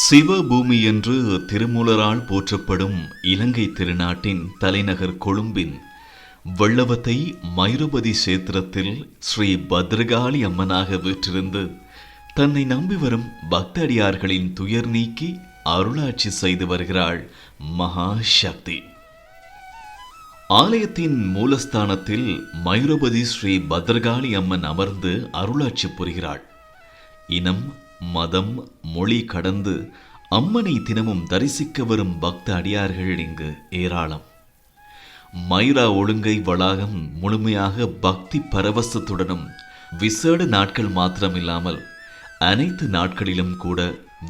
சிவபூமி என்று திருமூலரால் போற்றப்படும் இலங்கை திருநாட்டின் தலைநகர் கொழும்பின் வெள்ளவத்தை மைரபதி சேத்திரத்தில் ஸ்ரீ பத்ரகாளி அம்மனாக வீற்றிருந்து தன்னை நம்பி வரும் பக்தடியார்களின் துயர் நீக்கி அருளாட்சி செய்து வருகிறாள் மகாசக்தி. ஆலயத்தின் மூலஸ்தானத்தில் மயூரபதி ஸ்ரீ பத்ரகாளி அம்மன் அமர்ந்து அருளாட்சி புரிகிறாள். இனம் மதம் மொழி கடந்து அம்மனை தினமும் தரிசிக்க வரும் பக்த அடியார்கள் இங்கு ஏராளம். மைரா ஒழுங்கை வளாகம் முழுமையாக பக்தி பரவசத்துடனும் விசேட நாட்கள் மாத்திரமில்லாமல் அனைத்து நாட்களிலும் கூட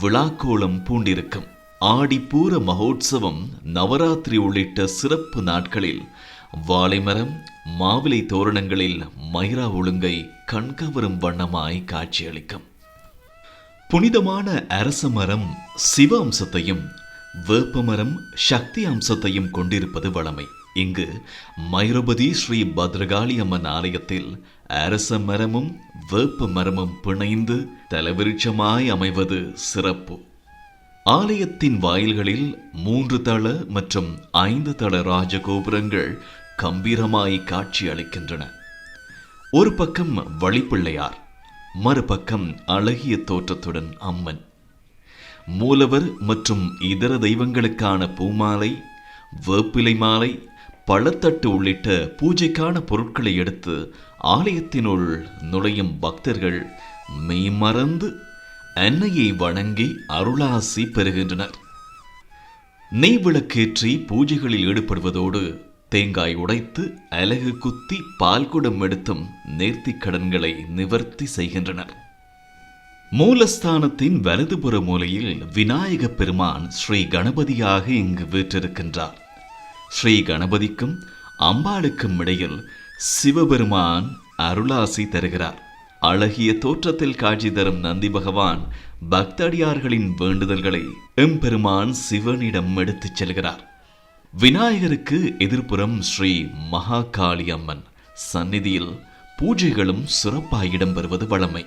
விழாக்கோலம் பூண்டிருக்கும். ஆடிப்பூர மகோத்சவம் நவராத்திரி உள்ளிட்ட சிறப்பு நாட்களில் வாழைமரம் மாவிலை தோரணங்களில் மைரா ஒழுங்கை கண்கவரும் வண்ணமாய் காட்சியளிக்கும். புனிதமான அரச மரம் சிவ அம்சத்தையும் வேப்பமரம் சக்தி அம்சத்தையும் கொண்டிருப்பது வழமை இங்கு மைரபதி ஸ்ரீ பத்ரகாளி அம்மன் ஆலயத்தில் அரச மரமும் வேப்ப மரமும் பிணைந்து தலவிருட்சமாய் அமைவது சிறப்பு. ஆலயத்தின் வாயில்களில் மூன்று தள மற்றும் ஐந்து தள ராஜகோபுரங்கள் கம்பீரமாய் காட்சி அளிக்கின்றன. ஒரு பக்கம் வழிப்பிள்ளையார் மறுபக்கம் அழகிய தோற்றத்துடன் அம்மன். மூலவர் மற்றும் இதர தெய்வங்களுக்கான பூமாலை வேப்பிலை மாலை பழத்தட்டு உள்ளிட்ட பூஜைக்கான பொருட்களை எடுத்து ஆலயத்தினுள் நுழையும் பக்தர்கள் மெய்மறந்து அன்னையை வணங்கி அருளாசி பெறுகின்றனர். நெய் விளக்கேற்றி பூஜைகளில் ஈடுபடுவதோடு தேங்காய் உடைத்து அலகு குத்தி பால்குடம் எடுத்தும் நேர்த்தி கடன்களை நிவர்த்தி செய்கின்றனர். மூலஸ்தானத்தின் வலதுபுற மூலையில் விநாயக பெருமான் ஸ்ரீ கணபதியாக இங்கு வீற்றிருக்கின்றார். ஸ்ரீ கணபதிக்கும் அம்பாளுக்கும் இடையில் சிவபெருமான் அருளாசி தருகிறார். அழகிய தோற்றத்தில் காட்சி தரும் நந்தி பகவான் பக்தடியார்களின் வேண்டுதல்களை எம்பெருமான் சிவனிடம் எடுத்துச் செல்கிறார். விநாயகருக்கு எதிர்ப்புறம் ஸ்ரீ மகாகாளி அம்மன் சந்நிதியில் பூஜைகளும் சிறப்பாக இடம்பெறுவது வழமை.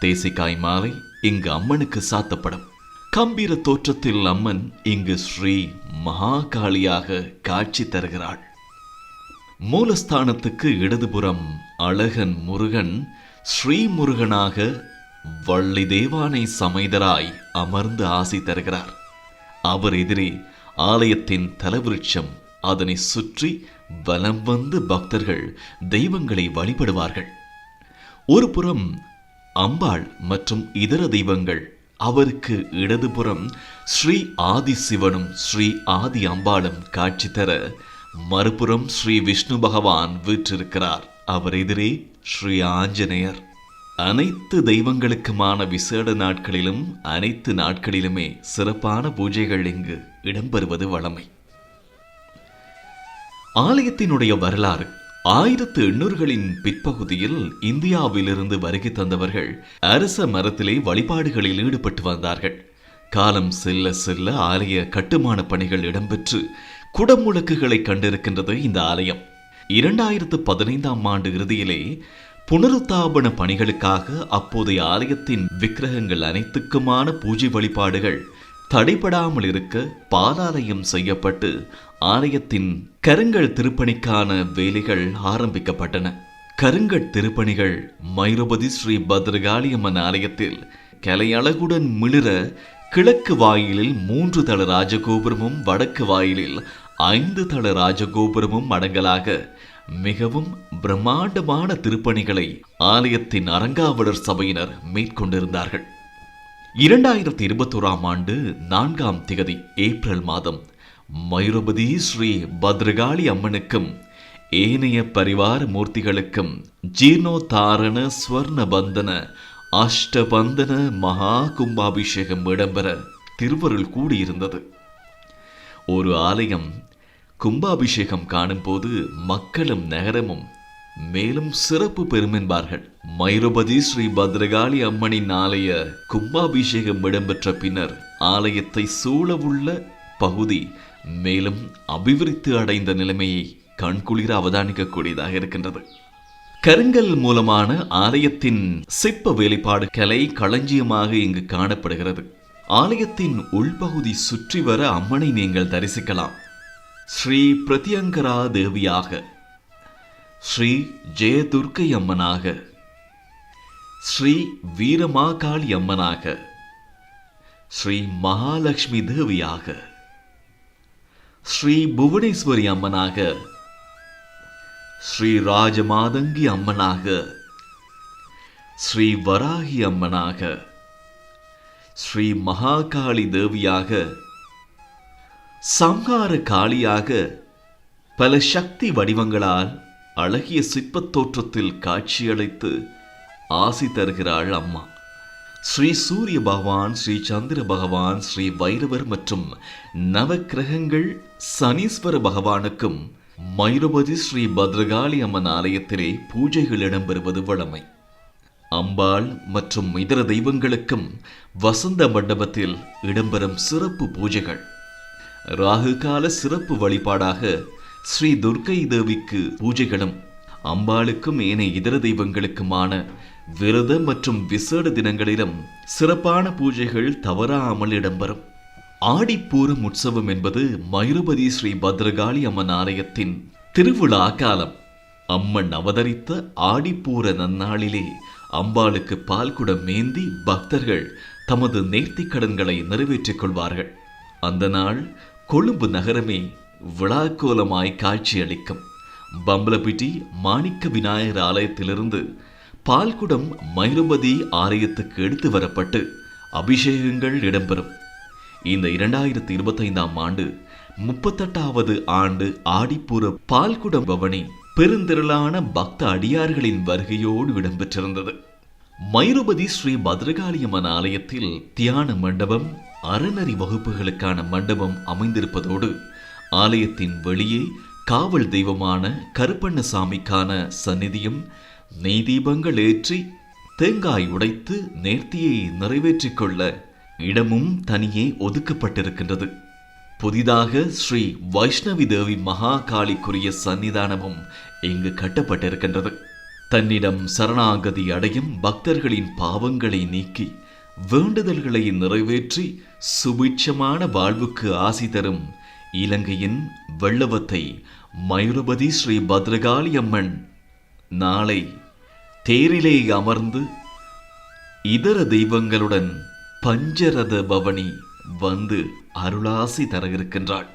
தேசிக்காய் மாலை இங்கு அம்மனுக்கு சாத்தப்படும். கம்பீர தோற்றத்தில் அம்மன் இங்கு ஸ்ரீ மகாகாளியாக காட்சி தருகிறாள். மூலஸ்தானத்துக்கு இடதுபுறம் அழகன் முருகன் ஸ்ரீமுருகனாக வள்ளி தேவானை சமைதராய் அமர்ந்து ஆசி தருகிறார். அவர் எதிரே ஆலயத்தின் தலவிருட்சம் அதனை சுற்றி வலம் வந்து பக்தர்கள் தெய்வங்களை வழிபடுவார்கள். ஒரு புறம் அம்பாள் மற்றும் இதர தெய்வங்கள். அவருக்கு இடதுபுறம் ஸ்ரீ ஆதி சிவனும் ஸ்ரீ ஆதி அம்பாளும் காட்சி தர மறுபுறம் ஸ்ரீ விஷ்ணு பகவான் வீற்றிருக்கிறார். அவர் எதிரே ஸ்ரீ ஆஞ்சநேயர். அனைத்து தெய்வங்களுக்குமான விசேட நாட்களிலும் அனைத்து நாட்களிலுமே சிறப்பான பூஜைகள் இங்கு இடம்பெறுவது வழமை. ஆலயத்தினுடைய வரலாறு ஆயிரத்து எண்ணூறுகளின் பிற்பகுதியில் இந்தியாவிலிருந்து வருகை தந்தவர்கள் அரச மரத்திலே வழிபாடுகளில் ஈடுபட்டு வந்தார்கள். காலம் செல்ல செல்ல ஆலய கட்டுமான பணிகள் இடம்பெற்று குடமுழக்குகளை கண்டிருக்கின்றது இந்த ஆலயம். இரண்டாயிரத்து பதினைந்தாம் ஆண்டு இறுதியிலே புனருத்தாபன பணிகளுக்காக அப்போதைய ஆலயத்தின் விக்கிரகங்கள் அனைத்துக்குமான பூஜை வழிபாடுகள் தடைபடாமல் இருக்க பாலாலயம் செய்யப்பட்டு ஆலயத்தின் கருங்கல் திருப்பணிக்கான வேலைகள் ஆரம்பிக்கப்பட்டன. கருங்கட் திருப்பணிகள் மைரபதி ஸ்ரீ பத்ரகாளியம்மன் ஆலயத்தில் கலையழகுடன் மிளிர கிழக்கு வாயிலில் மூன்று தள ராஜகோபுரமும் வடக்கு வாயிலில் ஐந்து தள ராஜகோபுரமும் அடங்கலாக மிகவும் பிரம்மாண்டமான திருப்பணிகளை ஆலயத்தின் அரங்காவலர் சபையினர் மேற்கொண்டிருந்தார்கள். இரண்டாயிரத்தி இருபத்தோராம் ஆண்டு நான்காம் திகதி ஏப்ரல் மாதம் மயூரபதி ஸ்ரீ பத்ரகாளி அம்மனுக்கும் ஏனைய பரிவார மூர்த்திகளுக்கும் ஜீர்ணோத்தாரண ஸ்வர்ண பந்தன அஷ்டபந்தன மகா கும்பாபிஷேகம் இடம்பெற திருவருள் கூடியிருந்தது. ஒரு ஆலயம் கும்பாபிஷேகம் காணும்போது மக்களும் நகரமும் மேலும் சிறப்பு பெருமென்பார்கள் மைரபதி ஸ்ரீ பத்ரகாளி அம்மனின் ஆலய கும்பாபிஷேகம் இடம்பெற்ற பின்னர் ஆலயத்தை சூழவுள்ள பகுதி மேலும் அபிவிருத்தி அடைந்த நிலைமையை கண்குளிர அவதானிக்கக்கூடியதாக இருக்கின்றது. கருங்கல் மூலமான ஆலயத்தின் சிற்ப வேலைப்பாடு கலை களஞ்சியமாக இங்கு காணப்படுகிறது. ஆலயத்தின் உள்பகுதி சுற்றி வர அம்மனை நீங்கள் தரிசிக்கலாம். ஸ்ரீ பிரத்யங்கரா தேவியாக ஸ்ரீ ஜெயதுர்க்கை அம்மனாக ஸ்ரீ வீரமாகாளி அம்மனாக ஸ்ரீ மகாலட்சுமி தேவியாக ஸ்ரீ புவனேஸ்வரி அம்மனாக ஸ்ரீ ராஜமாதங்கி அம்மனாக ஸ்ரீ வராகி அம்மனாக ஸ்ரீ மகாகாளி தேவியாக சங்கார காளியாக பல சக்தி வடிவங்களால் அழகிய சிற்பத் தோற்றத்தில் காட்சியளித்து ஆசி தருகிறாள் அம்மா. ஸ்ரீ சூரிய பகவான் ஸ்ரீ சந்திர பகவான் ஸ்ரீ வைரவர் மற்றும் நவக்கிரகங்கள் சனீஸ்வர பகவானுக்கும் மைரபதி ஸ்ரீ பத்ரகாளி அம்மன் ஆலயத்திலே பூஜைகள் இடம்பெறுவது வழமை. அம்பாள் மற்றும் இதர தெய்வங்களுக்கும் வசந்த மண்டபத்தில் இடம்பெறும் சிறப்பு பூஜைகள். ராகு கால சிறப்பு வழிபாடாக ஸ்ரீ துர்க்கை தேவிக்கு பூஜைகளும் அம்பாளுக்கும் ஏனைய இதர தெய்வங்களுக்குமான விரத மற்றும் விசேட தினங்களிலும் சிறப்பான பூஜைகள் தவறாமல் இடம்பெறும். ஆடிப்பூரம் உற்சவம் என்பது மயூரபதி ஸ்ரீ பத்ரகாளி அம்மன் ஆலயத்தின் திருவிழா காலம். அம்மன் அவதரித்த ஆடிப்பூர நன்னாளிலே அம்பாளுக்கு பால்குடம் மேந்தி பக்தர்கள் தமது நேர்த்திக் கடன்களை நிறைவேற்றிக் கொள்வார்கள். அந்த நாள் கொழும்பு நகரமே விழாக்கோலமாய் காட்சியளிக்கும். பம்பலப்பிட்டி மாணிக்க விநாயகர் ஆலயத்திலிருந்து பால்குடம் மைருபதி ஆலயத்துக்கு எடுத்து வரப்பட்டு அபிஷேகங்கள் இடம்பெறும். இந்த இரண்டாயிரத்தி இருபத்தைந்தாம் ஆண்டு முப்பத்தெட்டாவது ஆண்டு ஆடிப்பூர பால்குடம் பவனி பெருந்திரளான பக்த அடியார்களின் வருகையோடு இடம்பெற்றிருந்தது. மைருபதி ஸ்ரீ பத்ரகாளியம்மன் ஆலயத்தில் தியான மண்டபம் அறநெறி வகுப்புகளுக்கான மண்டபம் அமைந்திருப்பதோடு ஆலயத்தின் வெளியே காவல் தெய்வமான கருப்பண்ணசாமிக்கான சந்நிதியும் நெய் தீபங்கள் ஏற்றி தேங்காய் உடைத்து நேர்த்தியை நிறைவேற்றிக் கொள்ள இடமும் தனியே ஒதுக்கப்பட்டிருக்கின்றது. புதிதாக ஸ்ரீ வைஷ்ணவி தேவி மகாகாளிக்குரிய சன்னிதானமும் இங்கு கட்டப்பட்டிருக்கின்றது. தன்னிடம் சரணாகதி அடையும் பக்தர்களின் பாவங்களை நீக்கி வேண்டுதல்களை நிறைவேற்றி சுபிட்சமான வாழ்வுக்கு ஆசி தரும் இலங்கையின் வெள்ளவத்தை மயூரபதி ஸ்ரீ பத்ரகாளி அம்மன் நாளை தேரிலே அமர்ந்து இதர தெய்வங்களுடன் பஞ்சரத பவனி வந்து அருளாசி தர இருக்கின்றாள்